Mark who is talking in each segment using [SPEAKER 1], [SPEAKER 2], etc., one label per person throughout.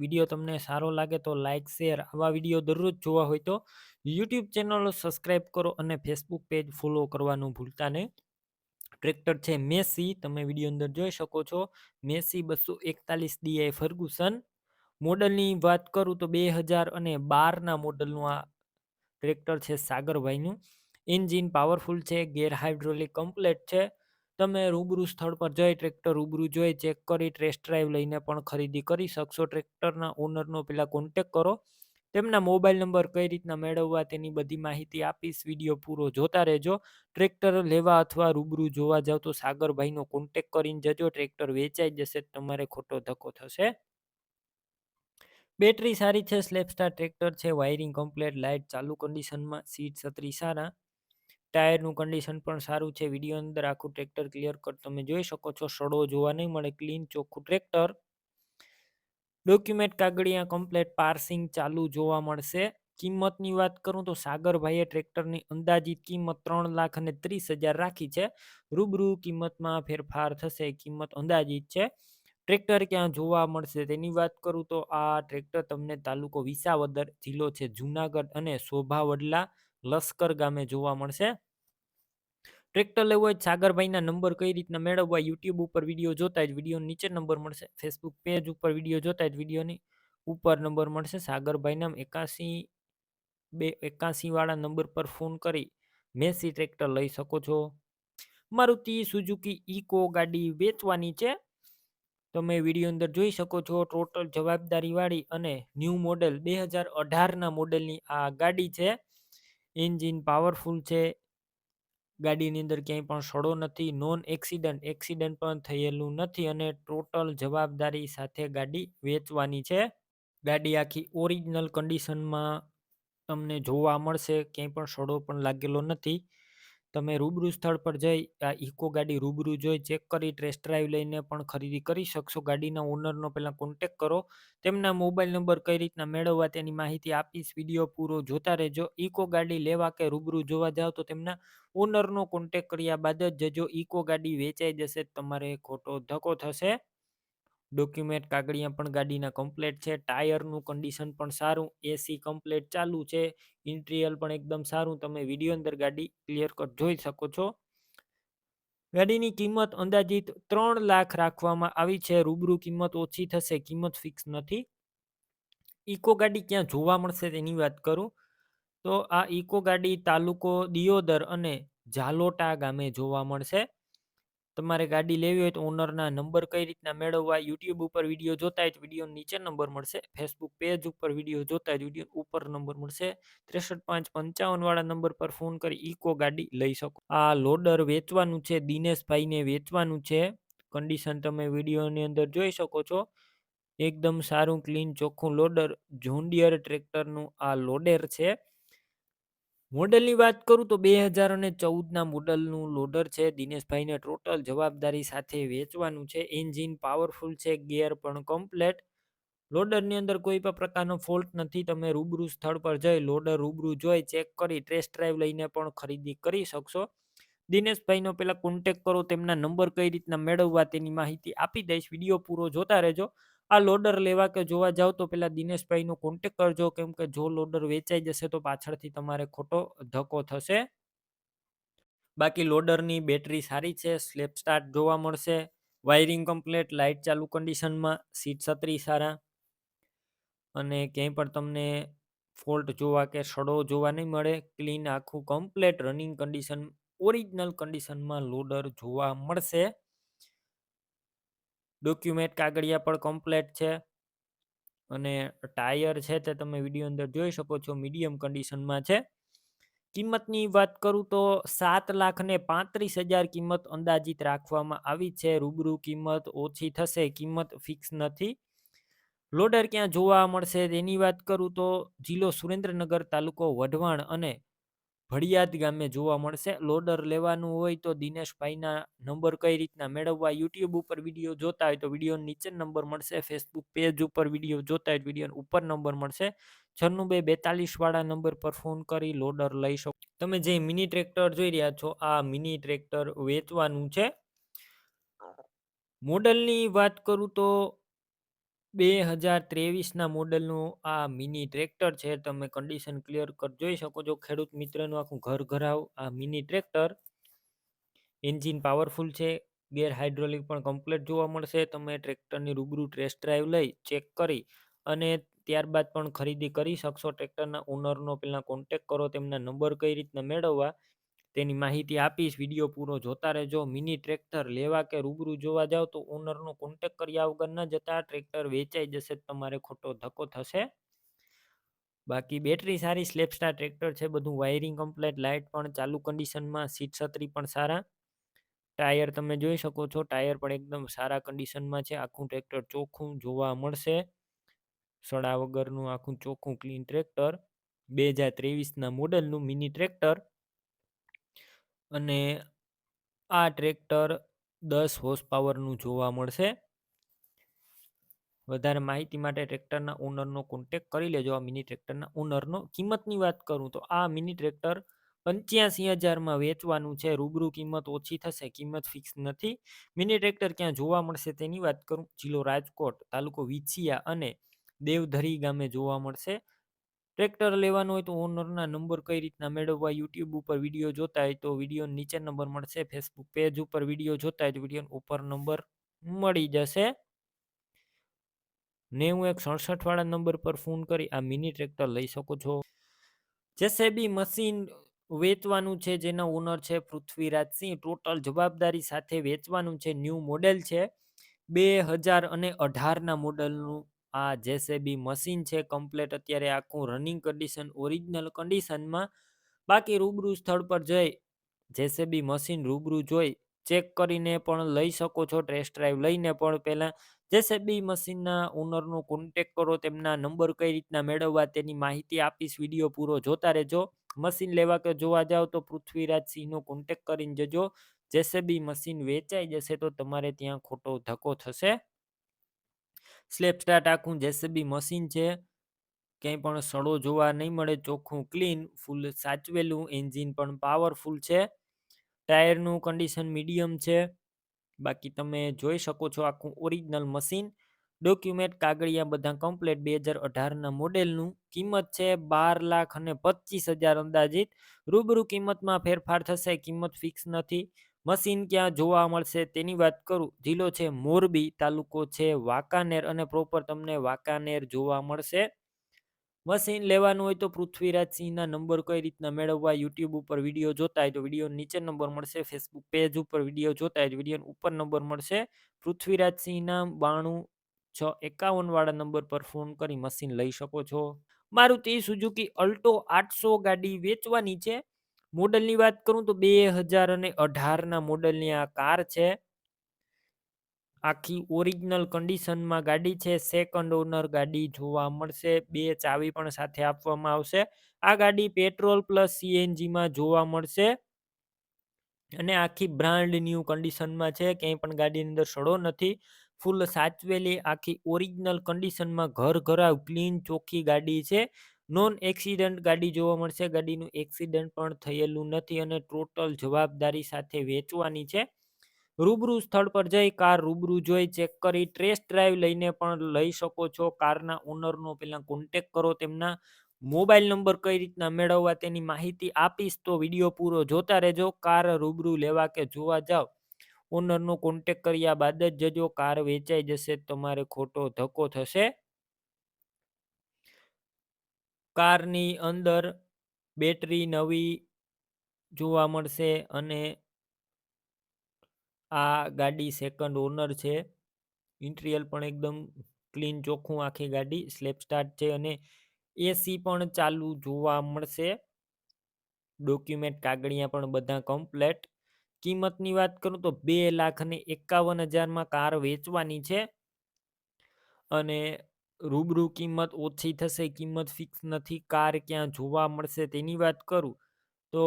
[SPEAKER 1] Video તમને સારો લાગે તો લાઇક શેર આવા વીડિયો દરરોજ જોવા હોય તો યુટ્યુબ ચેનલ સબસ્ક્રાઈબ કરો અને ફેસબુક પેજ ફોલો કરવાનું ભૂલતા નહીં. ટ્રેક્ટર છે મેસી, તમે વીડિયો અંદર જોઈ શકો છો. મેસી બસો એકતાલીસ ડીઆઈ ફર્ગુસન. મોડલની વાત કરું તો બે હજાર અને બારના મોડલનું આ ટ્રેક્ટર છે સાગરભાઈનું. એન્જિન પાવરફુલ છે, ગેર હાઇડ્રોલિક કમ્પ્લેટ છે. તમે રૂબરૂ સ્થળ પર જઈ ટ્રેક્ટર રૂબરૂ જોઈ, ચેક કરી, ટેસ્ટ ડ્રાઈવ લઈને પણ ખરીદી કરી શકશો. ટ્રેક્ટરના ઓનરનો પહેલાં કોન્ટેક કરો. તેમના મોબાઈલ નંબર કઈ રીતના મેળવવા તેની બધી માહિતી આપીશ. વીડિયો પૂરો જોતા રહેજો. ટ્રેક્ટર લેવા અથવા રૂબરૂ જોવા જાવ તો સાગરભાઈનો કોન્ટેક કરીને જજો. ટ્રેક્ટર વેચાઈ જશે, તમારે ખોટો ધક્કો થશે. બેટરી સારી છે સ્લેપસ્ટાર ટ્રેક્ટર છે, વાયરિંગ કમ્પ્લેટ લાઇટ ચાલુ કન્ડિશનમાં, સીટ છત્રી સારા. ટાયરનું કન્ડિશન પણ સારું છે. વીડિયો અંદર આખું ટ્રેક્ટર ક્લિયર કટ તમે જોઈ શકો છો, સડો જોવા નહીં મળે, ક્લીન ચોખ્ખું ટ્રેક્ટર. ડોક્યુમેન્ટ કાગળિયા કમ્પ્લેટ, પાર્સિંગ ચાલુ જોવા મળશે. કિંમતની વાત કરું તો સાગરભાઈએ ટ્રેક્ટરની અંદાજિત કિંમત ત્રણ લાખ અને ત્રીસ હજાર રાખી છે. રૂબરૂ કિંમતમાં ફેરફાર થશે, કિંમત અંદાજિત છે. ટ્રેક્ટર ક્યાં જોવા મળશે તેની વાત કરું તો આ ટ્રેક્ટર તમને તાલુકો વિસાવદર જિલ્લો છે, જુનાગઢ અને શોભાવડલા, લશ્કર ગામે જોવા મળશે. ટ્રેક્ટર લેવું હોય સાગરભાઈના નંબર કઈ રીતના મેળવવા, યુટ્યુબ ઉપર વીડિયો જોતા જ વીડિયો નીચે નંબર મળશે. ફેસબુક પેજ ઉપર વીડિયો જોતા જ વિડીયોની ઉપર નંબર મળશે. સાગરભાઈના એકાસી બે એકાસી વાળા નંબર પર ફોન કરી મેસી ટ્રેક્ટર લઈ શકો છો. મારુતિ સુઝુકી ઇકો ગાડી વેચવાની છે. તમે વીડિયો અંદર જોઈ શકો છો ટોટલ જવાબદારીવાળી અને ન્યૂ મોડેલ બે હજાર અઢારના મોડેલની આ ગાડી છે. એન્જિન પાવરફુલ છે. ગાડીની અંદર ક્યાંય પણ સડો નથી નોન એક્સિડન્ટ એક્સિડન્ટ પણ થયેલું નથી અને ટોટલ જવાબદારી સાથે ગાડી વેચવાની છે. ગાડી આખી ઓરિજિનલ કન્ડિશનમાં તમને જોવા મળશે, ક્યાંય પણ સડો પણ લાગેલો નથી. તમે રૂબરૂ સ્થળ પર જઈ, આ ઇકો ગાડી રૂબરૂ જોઈ, ચેક કરી, ટેસ્ટ ડ્રાઈવ લઈને પણ ખરીદી કરી શકશો. ગાડીના ઓનરનો પહેલાં કોન્ટેક કરો. તેમના મોબાઈલ નંબર કઈ રીતના મેળવવા તેની માહિતી આપીશ. વીડિયો પૂરો જોતા રહેજો. ઇકો ગાડી લેવા કે રૂબરૂ જોવા જાઓ તો તેમના ઓનરનો કોન્ટેક કર્યા બાદ જ જજો ઇકો ગાડી વેચાઈ જશે તમારે ખોટો ધક્કો થશે. ડોક્યુમેન્ટ કાગળિયા પણ ગાડીના કમ્પ્લેટ છે, ટાયરનું કન્ડિશન પણ સારું, એસી કમ્પ્લેટ ચાલુ છે ઇન્ટિરિયર પણ એકદમ સારું, તમે વીડિયો અંદર ગાડી ક્લિયર કટ જોઈ શકો છો. ગાડીની કિંમત અંદાજિત ત્રણ લાખ રાખવામાં આવી છે, રૂબરૂ કિંમત ઓછી થશે, કિંમત ફિક્સ નથી. ઇકો ગાડી ક્યાં જોવા મળશે તેની વાત કરું. તો આ ઇકો ગાડી તાલુકો દિયોદર અને ઝાલોટા ગામે જોવા મળશે. તમારે ગાડી લેવી હોય તો ઓનરના નંબર કઈ રીતના મેળવવા યુટ્યુબ ઉપર વીડિયો જોતા જ વીડિયો નીચે નંબર મળશે ફેસબુક પેજ ઉપર વીડિયો જોતા જ વીડિયો ઉપર નંબર મળશે, ત્રેસઠ પાંચ પંચાવન વાળા નંબર પર ફોન કરી ઇકો ગાડી લઈ શકો. આ લોડર વેચવાનું છે, દિનેશભાઈને વેચવાનું છે. કન્ડિશન તમે વિડીયોની અંદર જોઈ શકો છો. એકદમ સારું ક્લીન ચોખ્ખું લોડર જોન્ડિયર ટ્રેક્ટરનું આ લોડર છે. મોડલની વાત કરું તો બે હજાર અને ચૌદના મોડલનું લોડર છે. દિનેશભાઈને ટોટલ જવાબદારી સાથે વેચવાનું છે. એન્જિન પાવરફુલ છે, ગિયર પણ કમ્પ્લેટ. લોડરની અંદર કોઈ પણ પ્રકારનો ફોલ્ટ નથી. તમે રૂબરૂ સ્થળ પર જઈ લોડર રૂબરૂ જોઈ ચેક કરી ટેસ્ટ ડ્રાઈવ લઈને પણ ખરીદી કરી શકશો. દિનેશભાઈનો પહેલાં કોન્ટેક કરો, તેમના નંબર કઈ રીતના મેળવવા તેની માહિતી આપી દઈશ. વીડિયો પૂરો જોતા રહેજો. આ લોડર લેવા કે જોવા જાવ તો પેલા દિનેશભાઈનો કોન્ટેક કરજો. કેમ કે જો લોડર વેચાઈ જશે તો પાછળથી તમારે ખોટો ધક્કો થશે. બાકી લોડરની બેટરી સારી છે, સ્લેપ સ્ટાર્ટ જોવા મળશે. વાયરિંગ કમ્પ્લેટ લાઇટ ચાલુ કન્ડિશનમાં, સીટ છત્રી સારા. અને ક્યાંય પણ તમને ફોલ્ટ જોવા કે સડો જોવા નહીં મળે, ક્લીન આખું કમ્પ્લેટ રનિંગ કન્ડિશન, ઓરિજિનલ કન્ડિશનમાં લોડર જોવા મળશે. ડોક્યુમેન્ટ કાગળિયા પણ કમ્પ્લેટ છે. અને ટાયર છે તે તમે વીડિયો અંદર જોઈ શકો છો મીડિયમ કન્ડિશનમાં છે. કિંમતની વાત કરું તો સાત લાખ ને પાંત્રીસ હજાર કિંમત અંદાજિત રાખવામાં આવી છે. રૂબરૂ કિંમત ઓછી થશે, કિંમત ફિક્સ નથી. લોડર ક્યાં જોવા મળશે તેની વાત કરું તો જિલ્લો સુરેન્દ્રનગર તાલુકો વઢવાણ અને ભડિયાદ ગામે જોવા મળશે. લોડર લેવાનું હોય તો દિનેશભાઈના નંબર કઈ રીતના મેળવવા? યુટ્યુબ ઉપર વીડિયો જોતા હોય તો વીડિયો નીચે નંબર મળશે. ફેસબુક પેજ ઉપર વીડિયો જોતા હોય વીડિયો ઉપર નંબર મળશે. છન્નું બે બેતાલીસ વાળા નંબર પર ફોન કરી લોડર લઈ શકો. તમે જે મિની ટ્રેક્ટર જોઈ રહ્યા છો આ મિની ટ્રેક્ટર વેચવાનું છે. મોડલની વાત કરું તો બે હજાર ત્રેવીસના મોડલનું આ મિની ટ્રેક્ટર છે, તમે કન્ડિશન ક્લિયર કટ જોઈ શકો છો, ખેડૂત મિત્રનું આખું ઘર ઘરાવ, આ મિની ટ્રેક્ટર. એન્જિન પાવરફુલ છે, ગેર હાઇડ્રોલિક પણ કમ્પ્લીટ જોવા મળશે, તમે ટ્રેક્ટરની રૂબરૂ ટેસ્ટ ડ્રાઈવ લઈ ચેક કરી અને ત્યારબાદ પણ ખરીદી કરી શકશો, ટ્રેક્ટરના ઓનરનો પહેલાં કોન્ટેક કરો, તેમના નંબર કઈ રીતના મેળવવા તેની માહિતી આપીશ, વીડિયો પૂરો જોતા રહેજો, મિની ટ્રેક્ટર લેવા કે રૂબરૂ જોવા જાવ તો ઓનરનો કોન્ટેક કર્યા વગર ન જતા ટ્રેક્ટર વેચાઈ જશે તમારે ખોટો ધક્કો થશે. બાકી બેટરી સારી સ્લેપસ્ટાર ટ્રેક્ટર છે, બધું વાયરિંગ કમ્પ્લેટ લાઇટ પણ ચાલુ કન્ડિશનમાં, સીટ છત્રી પણ સારા. ટાયર તમે જોઈ શકો છો, ટાયર પણ એકદમ સારા કન્ડિશનમાં છે, આખું ટ્રેક્ટર ચોખ્ખું જોવા મળશે. સડા વગરનું આખું ચોખ્ખું ક્લીન ટ્રેક્ટર. બે હજાર ત્રેવીસના મોડલનું મિની ટ્રેક્ટર. અને આ ટ્રેક્ટર દસ હોર્સ પાવરનું જોવા મળશે. વધારે માહિતી માટે ટ્રેક્ટરના ઓનરનો કોન્ટેક કરી લેજો. આ મિની ટ્રેક્ટરના ઓનરનો કિંમતની વાત કરું તો આ મિની ટ્રેક્ટર પંચ્યાસી હજારમાં વેચવાનું છે. રૂબરૂ કિંમત ઓછી થશે, કિંમત ફિક્સ નથી. મિની ટ્રેક્ટર ક્યાં જોવા મળશે તેની વાત કરું. જિલ્લો રાજકોટ, તાલુકો વિછિયા અને દેવધરી ગામે જોવા મળશે. ટ્રેક્ટર લેવાનું હોય તો ઓનરના નંબર કઈ રીતના મેળવવા? યુટ્યુબ ઉપર વીડિયો જોતા હોય તો વીડિયો નીચે નંબર મળશે. ફેસબુક પેજ ઉપર વીડિયો જોતા હોય તો વીડિયો ઉપર નંબર મળી જશે. નેવું એક સડસઠ વાળા નંબર પર ફોન કરી આ મિની ટ્રેક્ટર લઈ શકો છો. જેસેબી મશીન વેચવાનું છે, જેના ઓનર છે પૃથ્વીરાજ સિંહ. ટોટલ જવાબદારી સાથે વેચવાનું છે. ન્યૂ મોડેલ છે. બે હજાર અને અઢારના મોડલનું આ જેસેબી મશીન છે કમ્પ્લેટ અત્યારે આખું રનિંગ કન્ડિશન ઓરિજિનલ કન્ડિશનમાં બાકી રૂબરૂ સ્થળ પર જઈ જેસેબી મશીન રૂબરૂ જોઈ ચેક કરીને પણ લઈ શકો છો ટેસ્ટ ડ્રાઈવ લઈને પણ પહેલાં જેસેબી મશીનના ઓનરનો કોન્ટેક કરો, તેમના નંબર કઈ રીતના મેળવવા તેની માહિતી આપીશ વીડિયો પૂરો જોતા રહેજો. મશીન લેવા કે જોવા જાઓ તો પૃથ્વીરાજ સિંહનો કોન્ટેક કરીને જજો. જેસેબી મશીન વેચાઈ જશે તો તમારે ત્યાં ખોટો ધક્કો થશે. સ્લેપ સ્ટાર્ટ આખું જેસીબી મશીન છે. ક્યાંય પણ સડો જોવા નહીં મળે, ચોખ્ખું ક્લીન, ફૂલ સાચવેલું, એન્જિન પણ પાવરફુલ છે. ટાયરનું કન્ડિશન મીડિયમ છે. બાકી તમે જોઈ શકો છો આખું ઓરિજિનલ મશીન. ડોક્યુમેન્ટ કાગળિયા બધા કમ્પ્લેટ. બે હજાર અઢારના મોડેલનું કિંમત છે બાર લાખ અને પચીસ હજાર અંદાજિત. રૂબરૂ કિંમતમાં ફેરફાર થશે, કિંમત ફિક્સ નથી. મશીન ક્યાં જોવા મળશે તેની વાત કરું. જિલ્લો છે મોરબી, તાલુકો છે વાંકાનેર અને પ્રોપર તમને વાંકાનેર જોવા મળશે. મશીન લેવાનું હોય તો પૃથ્વીરાજ સિંહના નંબર કઈ રીતના મેળવવા યુટ્યુબ ઉપર વીડિયો જોતા હોય તો વીડિયો નીચે નંબર મળશે. ફેસબુક પેજ ઉપર વીડિયો જોતા હોય તો વીડિયો ઉપર નંબર મળશે. પૃથ્વીરાજ સિંહના બાણું છ એકાવન વાળા નંબર પર ફોન કરી મશીન લઈ શકો છો. મારુતિ સુઝુકી અલ્ટો આઠસો ગાડી વેચવાની છે. મોડલની વાત કરું તો બે હજાર અને અઢારના મોડલની આ કાર છે. આખી ઓરિજિનલ કન્ડિશનમાં ગાડી છે. સેકન્ડ ઓનર ગાડી જોવા મળશે. બે ચાવી પણ સાથે આપવામાં આવશે. આ ગાડી પેટ્રોલ પ્લસ સીએનજીમાં જોવા મળશે. અને આખી બ્રાન્ડ ન્યૂ કન્ડિશનમાં છે. ક્યાંય પણ ગાડીની અંદર સડો નથી. ફૂલ સાચવેલી આખી ઓરિજિનલ કન્ડિશનમાં ઘર ઘરા ક્લીન ચોખ્ખી ગાડી છે. નોન એક્સિડન્ટ ગાડી જોવા મળશે. ગાડીનું એક્સિડન્ટ પણ થયેલું નથી અને ટોટલ જવાબદારી સાથે વેચવાની છે. રૂબરૂ સ્થળ પર જઈ કાર રૂબરૂ જોઈ ચેક કરી ટ્રેસ ડ્રાઈવ લઈને પણ લઈ શકો છો. કારના ઓનરનો પહેલાં કોન્ટેક કરો, તેમના મોબાઈલ નંબર કઈ રીતના મેળવવા તેની માહિતી આપીશ તો વીડિયો પૂરો જોતા રહેજો. કાર રૂબરૂ લેવા કે જોવા જાઓ ઓનરનો કોન્ટેક કર્યા બાદ જ જજો. કાર વેચાઈ જશે, તમારે ખોટો ધક્કો થશે. કારની અંદર બેટરી નવી જોવા મળશે અને આ ગાડી સેકન્ડ ઓનર છે. ઇન્ટિરિયર પણ એકદમ ક્લીન ચોખ્ખું આખી ગાડી સ્લેપ સ્ટાર્ટ છે અને એસી પણ ચાલુ જોવા મળશે. ડોક્યુમેન્ટ કાગળિયા પણ બધા કમ્પ્લેટ કિંમતની વાત કરું તો બે લાખ અને એકાવન હજારમાં કાર વેચવાની છે. અને રૂબરૂ કિંમત ઓછી થશે, કિંમત ફિક્સ નથી, કાર ક્યાં જોવા મળશે તેની વાત કરું, તો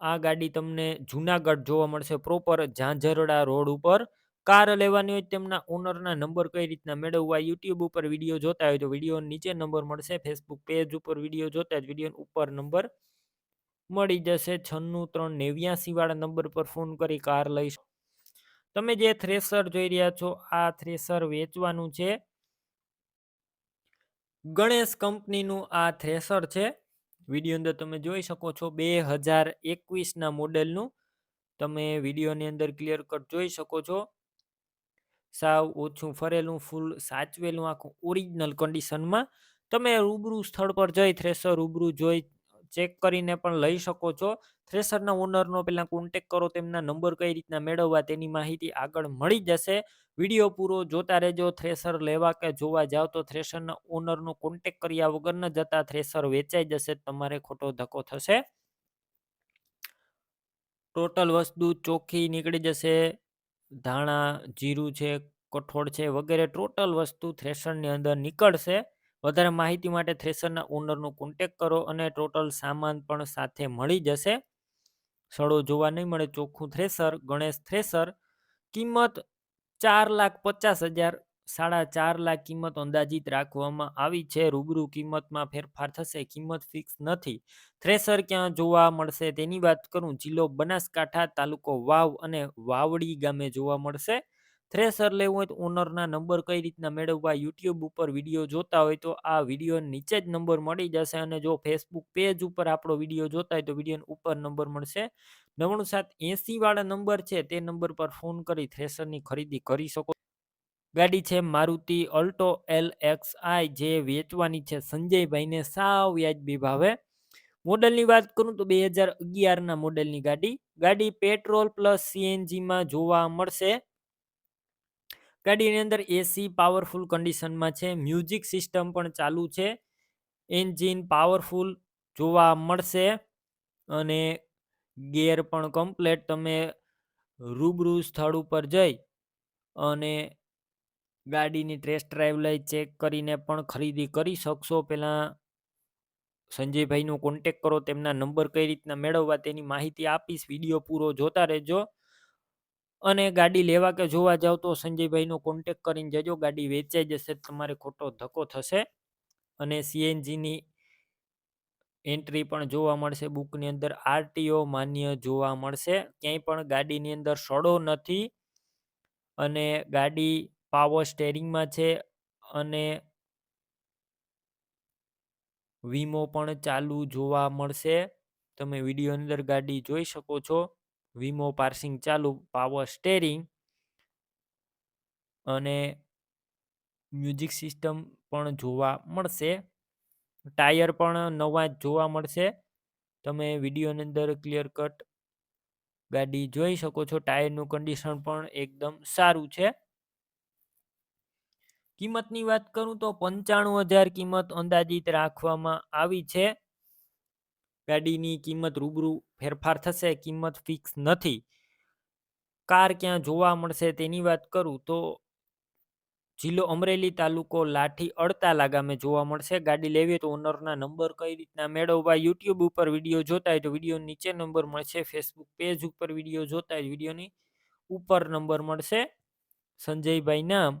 [SPEAKER 1] આ ગાડી તમને જુનાગઢ જોવા મળશે પ્રોપર ઝાંઝરડા રોડ ઉપર. કાર લેવાની હોય તેમના ઓનરના નંબર કઈ રીતના મેળવવા યુટ્યુબ ઉપર વીડિયો જોતા હોય તો વીડિયો નીચે નંબર મળશે ફેસબુક પેજ ઉપર વીડિયો જોતા જ વીડિયો ઉપર નંબર મળી જશે. છન્નું, ત્રણ, નેવ્યાસી વાળા નંબર પર ફોન કરી કાર લઈ તમે જે થ્રેસર જોઈ રહ્યા છો, આ થ્રેસર વેચવાનું છે. ગણેશ કંપનીનું આ થ્રેસર છે. વીડિયો અંદર તમે જોઈ શકો છો બે હજાર એકવીસના મોડેલનું. તમે વિડીયોની અંદર ક્લિયર કટ જોઈ શકો છો. સાવ ઓછું ફરેલું ફૂલ સાચવેલું આખું ઓરિજિનલ કન્ડિશનમાં તમે રૂબરૂ સ્થળ પર જઈ થ્રેસર રૂબરૂ જોઈ ચેક કરીને પણ લઈ શકો છો. થ્રેસરના ઓનરનો પહેલાં કોન્ટેક કરો, તેમના નંબર કઈ રીતના મેળવવા તેની માહિતી આગળ મળી જશે. વીડિયો પૂરો જોતા રહેજો થ્રેસર લેવા કે જોવા જાવ તો થ્રેસરના ઓનરનો કોન્ટેક કર્યા વગર ન જતા થ્રેસર વેચાઈ જશે, તમારે ખોટો ધક્કો થશે. ટોટલ વસ્તુ ચોખ્ખી નીકળી જશે, ધાણા, જીરું છે, કઠોળ છે વગેરે ટોટલ વસ્તુ થ્રેસરની અંદર નીકળશે. વધારે માહિતી માટે થ્રેસરના ઓનરનો કોન્ટેક કરો અને ટોટલ સામાન પણ સાથે મળી જશે. સડો જોવા નહીં મળે ચોખ્ખું થ્રેસર ગણેશ થ્રેસર કિંમત ચાર લાખ પચાસ હજાર, સાડા ચાર લાખ કિંમત અંદાજિત રાખવામાં આવી છે. રૂબરૂ કિંમતમાં ફેરફાર થશે, કિંમત ફિક્સ નથી. થ્રેસર ક્યાં જોવા મળશે તેની વાત કરું. જિલ્લો બનાસકાંઠા તાલુકો વાવ અને વાવડી ગામે જોવા મળશે. થ્રેસર લેવું હોય તો ઓનરના નંબર કઈ રીતના મેળવવા, યુટ્યુબ ઉપર વીડિયો જોતા હોય તો આ વીડિયો નીચે જ નંબર મળી જશે અને જો ફેસબુક પેજ ઉપર આપણો વીડિયો જોતા હોય તો વીડિયો ઉપર નંબર મળશે. નવ્વાણું સાત એંસી વાળા નંબર છે તે નંબર પર ફોન કરી થ્રેસરની ખરીદી કરી શકો. ગાડી છે Maruti Alto L X I જે વેચવાની છે સંજયભાઈને સાવ વ્યાજબી ભાવે મોડલની વાત કરું તો બે હજાર અગિયારના મોડલની ગાડી. ગાડી પેટ્રોલ પ્લસ સીએનજીમાં જોવા મળશે. ગાડીની અંદર એસી પાવરફુલ કન્ડિશનમાં છે. મ્યુઝિક સિસ્ટમ પણ ચાલુ છે. એન્જિન પાવરફુલ જોવા મળશે અને ગેર પણ કમ્પ્લેટ તમે રૂબરૂ સ્થળ ઉપર જઈ અને ગાડીની ટેસ્ટ ડ્રાઈવ લઈ ચેક કરીને પણ ખરીદી કરી શકશો. પહેલાં સંજયભાઈનો કોન્ટેક કરો, તેમના નંબર કઈ રીતના મેળવવા તેની માહિતી આપીશ. વીડિયો પૂરો જોતા રહેજો. અને ગાડી લેવા કે જોવા જાવ તો સંજયભાઈનો કોન્ટેક કરીને જજો, ગાડી વેચાઈ જશે, તમારે ખોટો ધક્કો થશે. અને સીએનજીની એન્ટ્રી પણ જોવા મળશે, બુકની અંદર આરટીઓ માન્ય જોવા મળશે. ક્યાંય પણ ગાડીની અંદર સડો નથી અને ગાડી પાવર સ્ટેરિંગમાં છે અને વીમો પણ ચાલુ જોવા મળશે. તમે વીડિયો અંદર ગાડી જોઈ શકો છો. વીમો પાર્સિંગ ચાલુ, પાવર સ્ટેરિંગ અને મ્યુઝિક સિસ્ટમ પણ જોવા મળશે. ટાયર પણ નવા જ જોવા મળશે. તમે વિડીયોની અંદર ક્લિયર કટ ગાડી જોઈ શકો છો. ટાયરનું કન્ડિશન પણ એકદમ સારું છે. કિંમતની વાત કરું તો પંચાણું હજાર કિંમત અંદાજિત રાખવામાં આવી છે. ગાડીની કિંમત રૂબરૂ ફેરફાર થશે, કિંમત ફિક્સ નથી. કાર ક્યાં જોવા મળશે તેની વાત કરું તો જિલ્લો અમરેલી તાલુકો લાઠી અડતાલા ગામે જોવા મળશે. ગાડી લેવી તો ઓનરના નંબર કઈ રીતના મેળવવા, યુટ્યુબ ઉપર વીડિયો જોતા હોય તો વીડિયો નીચે નંબર મળશે, ફેસબુક પેજ ઉપર વીડિયો જોતા હોય વિડીયોની ઉપર નંબર મળશે. સંજયભાઈ નામ